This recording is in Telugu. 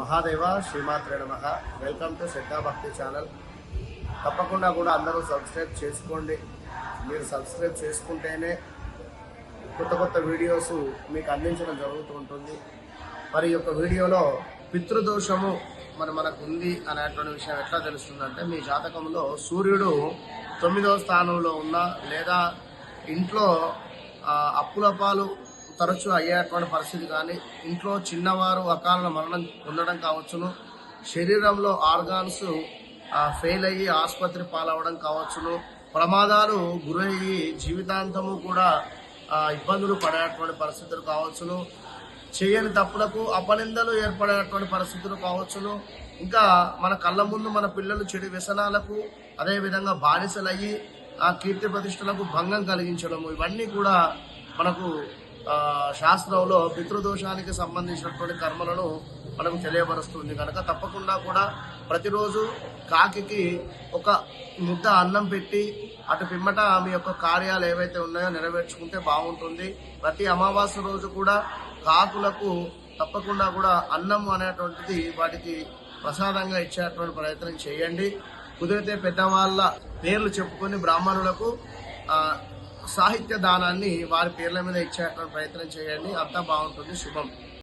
మహాదేవ శ్రీమాత్రే నమ. వెల్కమ్ టు శ్రద్ధా భక్తి ఛానల్ తప్పకుండా కూడా అందరూ సబ్స్క్రైబ్ చేసుకోండి. మీరు సబ్స్క్రైబ్ చేసుకుంటేనే కొత్త కొత్త వీడియోస్ మీకు అందించడం జరుగుతూ ఉంటుంది. మరి యొక్క వీడియోలో పితృదోషము మరి మనకు ఉంది అనేటువంటి విషయం ఎట్లా తెలుస్తుందంటే మీ జాతకంలో సూర్యుడు తొమ్మిదవ స్థానంలో ఉన్నా లేదా ఇంట్లో అప్పులపాలు అప్పుల పాలు తరచూ అయ్యేటువంటి పరిస్థితి కానీ ఇంట్లో చిన్నవారు అకాల మరణం పొందడం కావచ్చును. శరీరంలో ఆర్గాన్స్ ఫెయిల్ అయ్యి ఆసుపత్రి పాలవడం కావచ్చును. ప్రమాదాలు గురయ్యి జీవితాంతము కూడా ఇబ్బందులు పడేటువంటి పరిస్థితులు కావచ్చును. చేయని తప్పులకు అపనిందలు ఏర్పడేటువంటి పరిస్థితులు కావచ్చును. ఇంకా మన కళ్ళ ముందు మన పిల్లలు చెడు వ్యసనాలకు అదేవిధంగా బానిసలయ్యి ఆ కీర్తి ప్రతిష్టలకు భంగం కలిగించడము ఇవన్నీ కూడా మనకు శాస్త్రంలో పితృదోషానికి సంబంధించినటువంటి కర్మలను మనకు తెలియపరుస్తుంది. కనుక తప్పకుండా కూడా ప్రతిరోజు కాకికి ఒక ముద్ద అన్నం పెట్టి అటు పిమ్మట మీ యొక్క కార్యాలు ఏవైతే ఉన్నాయో నెరవేర్చుకుంటే బాగుంటుంది. ప్రతి అమావాస్య రోజు కూడా కాకులకు తప్పకుండా కూడా అన్నం అనేటువంటిది వాటికి ప్రసాదంగా ఇచ్చేటువంటి ప్రయత్నం చేయండి. కుదిరితే పెద్దవాళ్ళ పేర్లు చెప్పుకొని బ్రాహ్మణులకు సాహిత్య దానాన్ని వారి పేర్ల మీద ఇచ్చేటువంటి ప్రయత్నం చేయండి. అంతా బాగుంటుంది. శుభం.